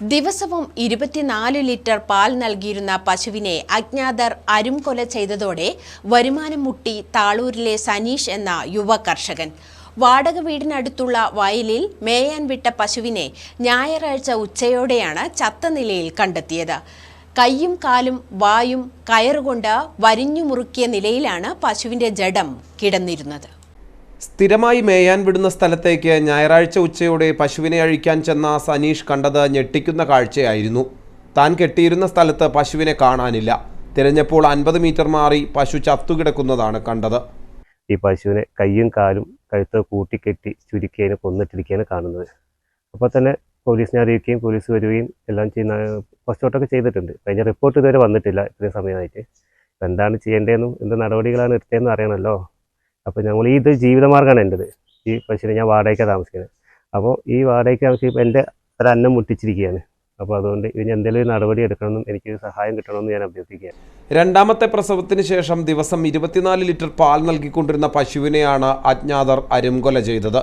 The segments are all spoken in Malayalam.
ദിവസവും ഇരുപത്തിനാല് ലിറ്റർ പാൽ നൽകിയിരുന്ന പശുവിനെ അജ്ഞാതർ അരുംകൊല ചെയ്തതോടെ വരുമാനം മുട്ടി താളൂരിലെ സനീഷ് എന്ന യുവ കർഷകൻ വാടക വീടിനടുത്തുള്ള വയലിൽ മേയാൻ വിട്ട പശുവിനെ ഞായറാഴ്ച ഉച്ചയോടെയാണ് ചത്ത നിലയിൽ കണ്ടെത്തിയത്. കൈയും കാലും വായും കയറുകൊണ്ട് വരിഞ്ഞു മുറുക്കിയ നിലയിലാണ് പശുവിന്റെ ജഡം കിടന്നിരുന്നത്. സ്ഥിരമായി മേയാൻ വിടുന്ന സ്ഥലത്തേക്ക് ഞായറാഴ്ച ഉച്ചയോടെ പശുവിനെ അഴിക്കാൻ ചെന്ന സനീഷ് കണ്ടത് ഞെട്ടിക്കുന്ന കാഴ്ചയായിരുന്നു. താൻ കെട്ടിയിരുന്ന സ്ഥലത്ത് പശുവിനെ കാണാനില്ല. തിരഞ്ഞപ്പോൾ അൻപത് മീറ്റർ മാറി പശു ചത്തുകിടക്കുന്നതാണ് കണ്ടത്. ഈ പശുവിനെ കയ്യും കാലും കഴുത്ത് കൂട്ടിക്കെട്ടി ചുരുക്കി അതിനെ കൊന്നിട്ടിരിക്കുകയാണ് കാണുന്നത്. അപ്പോൾ തന്നെ പോലീസിനെ അറിയിക്കുകയും പോലീസ് വരികയും എല്ലാം ചെയ്യുന്ന പോസ്റ്റ്മോർട്ടമൊക്കെ ചെയ്തിട്ടുണ്ട്. കഴിഞ്ഞ റിപ്പോർട്ട് ഇതുവരെ വന്നിട്ടില്ല ഇത്രയും സമയമായിട്ട്. എന്താണ് ചെയ്യേണ്ടതെന്നും എന്ത് നടപടികളാണ് എടുത്തതെന്നും അറിയണമല്ലോ. അപ്പോൾ ഞങ്ങൾ ഇത് ജീവിതമാർഗമാണ് എന്റെത് ഈ പശുവിനെ ഞാൻ വാടകയ്ക്കാണ് താമസിക്കുന്നത്. അപ്പോൾ ഈ വാടകയ്ക്ക് താമസിക്കുമ്പോൾ എന്റെ ഒരു അന്നം മുട്ടിച്ചിരിക്കുകയാണ്. അപ്പോൾ അതുകൊണ്ട് ഇതിന് എന്തെങ്കിലും ഒരു നടപടി എടുക്കണമെന്നും എനിക്ക് സഹായം കിട്ടണമെന്നും ഞാൻ അഭ്യർത്ഥിക്കുകയാണ്. രണ്ടാമത്തെ പ്രസവത്തിന് ശേഷം ദിവസം ഇരുപത്തിനാല് ലിറ്റർ പാൽ നൽകിക്കൊണ്ടിരുന്ന പശുവിനെയാണ് അജ്ഞാതർ അരുംകൊല ചെയ്തത്.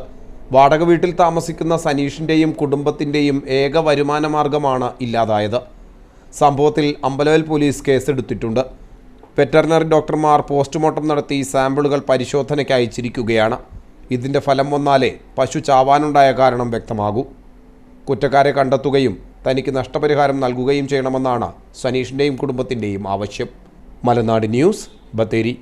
വാടക വീട്ടിൽ താമസിക്കുന്ന സനീഷിന്റെയും കുടുംബത്തിന്റെയും ഏക വരുമാന മാർഗമാണ് ഇല്ലാതായത്. സംഭവത്തിൽ അമ്പലവൽ പോലീസ് കേസെടുത്തിട്ടുണ്ട്. വെറ്ററിനറി ഡോക്ടർമാർ പോസ്റ്റ്മോർട്ടം നടത്തി സാമ്പിളുകൾ പരിശോധനയ്ക്ക് അയച്ചിരിക്കുകയാണ്. ഇതിന്റെ ഫലം വന്നാലേ പശു ചാവാനുണ്ടായ കാരണം വ്യക്തമാകൂ. കുറ്റക്കാരെ കണ്ടെത്തുകയും തനിക്ക് നഷ്ടപരിഹാരം നൽകുകയും ചെയ്യണമെന്നാണ് സനീഷിന്റെയും കുടുംബത്തിന്റെയും ആവശ്യം. മലനാട് ന്യൂസ് ബത്തേരി.